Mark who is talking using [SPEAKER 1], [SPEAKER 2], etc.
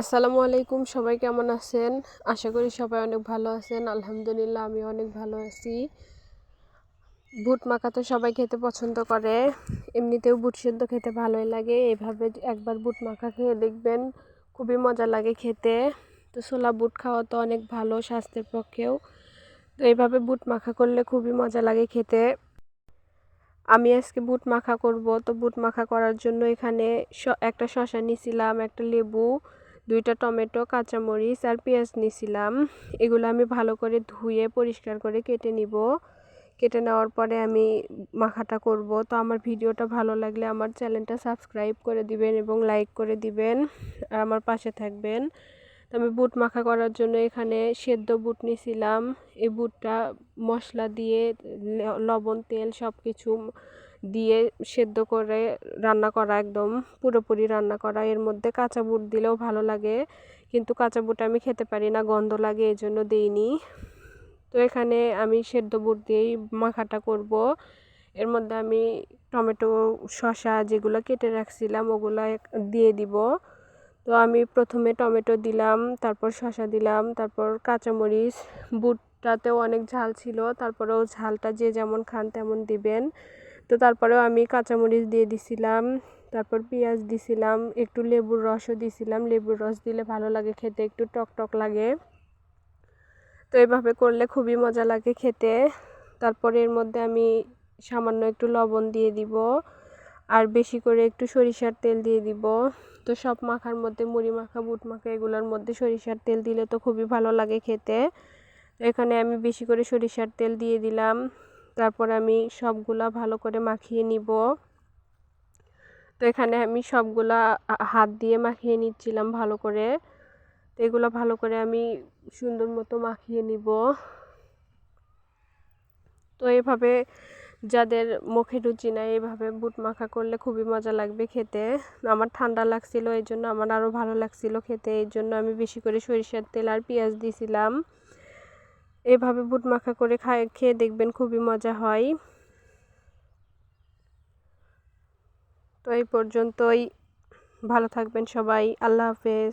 [SPEAKER 1] আসসালামু আলাইকুম, সবাই কেমন আছেন? আশা করি সবাই অনেক ভালো আছেন। আলহামদুলিল্লাহ, আমি অনেক ভালো আছি। বুট মাখা তো সবাই খেতে পছন্দ করে। এমনিতেও বুট সেদ্ধ খেতে ভালোই লাগে। এভাবে একবার বুট মাখা খেয়ে দেখবেন খুবই মজা লাগে খেতে। তো ছোলা বুট খাওয়া তো অনেক ভালো স্বাস্থ্যের পক্ষেও। তো এইভাবে বুট মাখা করলে খুবই মজা লাগে খেতে। আমি আজকে বুট মাখা করব। তো বুট মাখা করার জন্য এখানে একটা শশা নিছিলাম একটা লেবু। দুইটা টমেটো, কাঁচামরিচ আর পেঁয়াজ নিয়েছিলাম। এগুলো আমি ভালো করে ধুয়ে পরিষ্কার করে কেটে নিব। কেটে নেওয়ার পরে আমি মাখাটা করব। তো আমার ভিডিওটা ভালো লাগলে আমার চ্যানেলটা সাবস্ক্রাইব করে দিবেন এবং লাইক করে দিবেন আর আমার পাশে থাকবেন। তো আমি বুট মাখা করার জন্য এখানে সেদ্ধ বুট নিয়েছিলাম। এই বুটটা মশলা দিয়ে লবণ, তেল সব কিছু দিয়ে সেদ্ধ করে রান্না করা, একদম পুরোপুরি রান্না করা। এর মধ্যে কাঁচা বুট দিলেও ভালো লাগে, কিন্তু কাঁচা বুট আমি খেতে পারি না, গন্ধ লাগে এই জন্য দিইনি। তো এখানে আমি সেদ্ধ বুট দিয়েই মাখাটা করব। এর মধ্যে আমি টমেটো, শসা যেগুলো কেটে রাখছিলাম, ওগুলো দিয়ে দিব। তো আমি প্রথমে টমেটো দিলাম, তারপর শসা দিলাম, তারপর কাঁচামরিচ, বুটটাতেও অনেক ঝাল ছিল, তারপরেও ঝালটা যে যেমন খান তেমন দিবেন। তো তারপরেও আমি কাঁচামরিচ দিয়ে দিছিলাম, তারপর পেঁয়াজ দিছিলাম, একটু লেবুর রসও দিছিলাম। লেবুর রস দিলে ভালো লাগে খেতে, একটু টক টক লাগে। তো এভাবে করলে খুবই মজা লাগে খেতে। তারপর এর মধ্যে আমি সামান্য একটু লবণ দিয়ে দিব, আর বেশি করে একটু সরিষার তেল দিয়ে দিব। তো সব মাখার মধ্যে, মুড়ি মাখা, বুট মাখা, এগুলোর মধ্যে সরিষার তেল দিলে তো খুবই ভালো লাগে খেতে। এখানে আমি বেশি করে সরিষার তেল দিয়ে দিলাম। তারপর আমি সবগুলা ভালো করে মাখিয়ে নিব। তো এখানে আমি সবগুলা হাত দিয়ে মাখিয়ে নিচ্ছিলাম ভালো করে। তো এগুলো ভালো করে আমি সুন্দর মতো মাখিয়ে নিব। তো এভাবে যাদের মুখে রুচি নাই, এভাবে বুট মাখা করলে খুবই মজা লাগবে খেতে। আমার ঠান্ডা লাগছিল এই জন্য আমার আরও ভালো লাগছিল খেতে। এই জন্য আমি বেশি করে সরিষার তেল আর পেঁয়াজ দিয়েছিলাম এভাবে বুট মাখা করে খায়, খেয়ে দেখবেন খুবই মজা হয়। তো এই পর্যন্তই। ভালো থাকবেন সবাই। আল্লাহ হাফেজ।